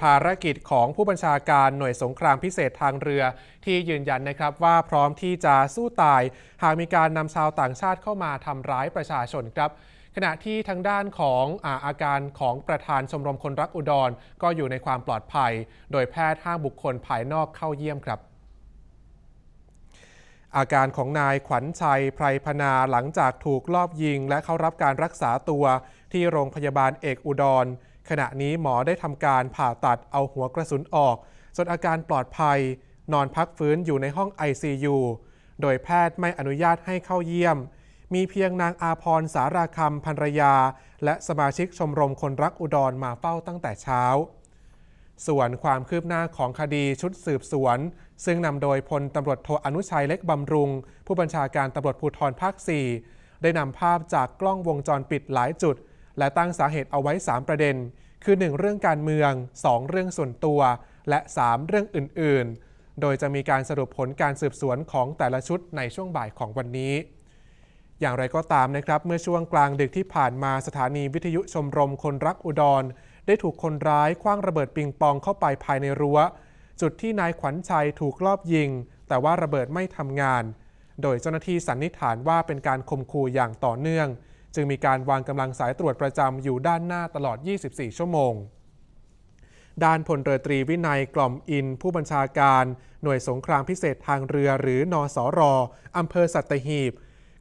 ภารกิจของผู้บัญชาการหน่วยสงครามพิเศษทางเรือ ที่ยืนยันนะครับว่าพร้อมที่จะสู้ตาย หากมีการนำชาวต่างชาติเข้ามาทำร้ายประชาชนครับ ขณะที่ทางด้านของอาอาการของประธานชมรมคนรักอุดร ก็อยู่ในความปลอดภัย โดยแพทย์ห้ามบุคคลภายนอกเข้าเยี่ยมครับอาการของนายขวัญชัยไพรพนาหลังจากถูกลอบยิง และเข้ารับการรักษาตัวที่โรงพยาบาลเอกอุดร ขณะนี้หมอได้ทำการผ่าตัดเอาหัวกระสุนออกจนอาการปลอดภัย นอนพักฟื้นอยู่ในห้อง ICU โดยแพทย์ไม่อนุญาตให้เข้าเยี่ยม มีเพียงนางอาพรสาราคำภรรยา และสมาชิกชมรมคนรักอุดรมาเฝ้าตั้งแต่เช้า ส่วนความคืบหน้าของคดีชุดสืบสวน ซึ่งนำโดยพลตำรวจโทอนุชัยเล็กบำรุง ผู้บัญชาการตำรวจภูธรภาค 4 ได้นำภาพจากกล้องวงจรปิดหลายจุด และตั้งสาเหตุเอาไว้ 3 ประเด็น คือ 1 เรื่องการเมือง 2 เรื่องส่วนตัว และ 3 เรื่องอื่น ๆ โดยจะมีการสรุปผลการสืบสวนของแต่ละชุดในช่วงบ่ายของวันนี้ อย่างไรก็ตามนะครับ เมื่อช่วงกลางดึกที่ผ่านมาสถานีวิทยุชมรมคนรักอุดร ได้ถูกคนร้ายคว้างระเบิดปิงปองเข้าไปภายในรั้ว จุดที่นายขวัญชัยถูกลอบยิง แต่ว่าระเบิดไม่ทำงาน โดยเจ้าหน้าที่สันนิษฐานว่าเป็นการข่มขู่อย่างต่อเนื่อง จึงมีการวางกำลังสายตรวจประจำอยู่ด้านหน้าตลอด 24 ชั่วโมง ด้านพลเรือตรีวินัยกล่อมอิน ผู้บัญชาการหน่วยสงครามพิเศษทางเรือหรือนอสอรออำเภอสัตหีบ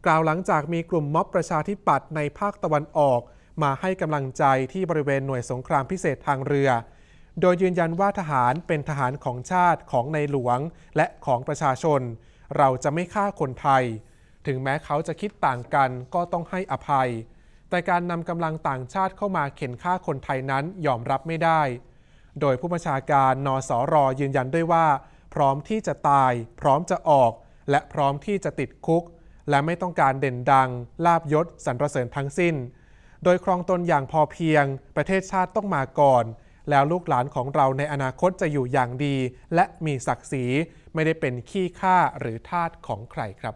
กล่าวหลังจากมีกลุ่มม็อบประชาธิปัตย์ในภาคตะวันออก มาให้กำลังใจที่บริเวณหน่วยสงครามพิเศษทางเรือโดยยืนยันว่าทหารเป็นทหารของชาติของในหลวงและของประชาชน เราจะไม่ฆ่าคนไทย ถึงแม้เขาจะคิดต่างกันก็ต้องให้อภัย แต่การนำกำลังต่างชาติเข้ามาเข็นฆ่าคนไทยนั้นยอมรับไม่ได้ โดยผู้บัญชาการนสรยืนยันด้วยว่า พร้อมที่จะตาย พร้อมจะออก และพร้อมที่จะติดคุก และไม่ต้องการเด่นดัง ลาบยศสรรเสริญทั้งสิ้น โดยครองตนอย่างพอเพียง ประเทศชาติต้องมาก่อนแล้วลูกหลานของเราในอนาคตจะอยู่อย่างดี และมีศักดิ์ศรีไม่ได้เป็นขี้ข้าหรือทาสของใครครับ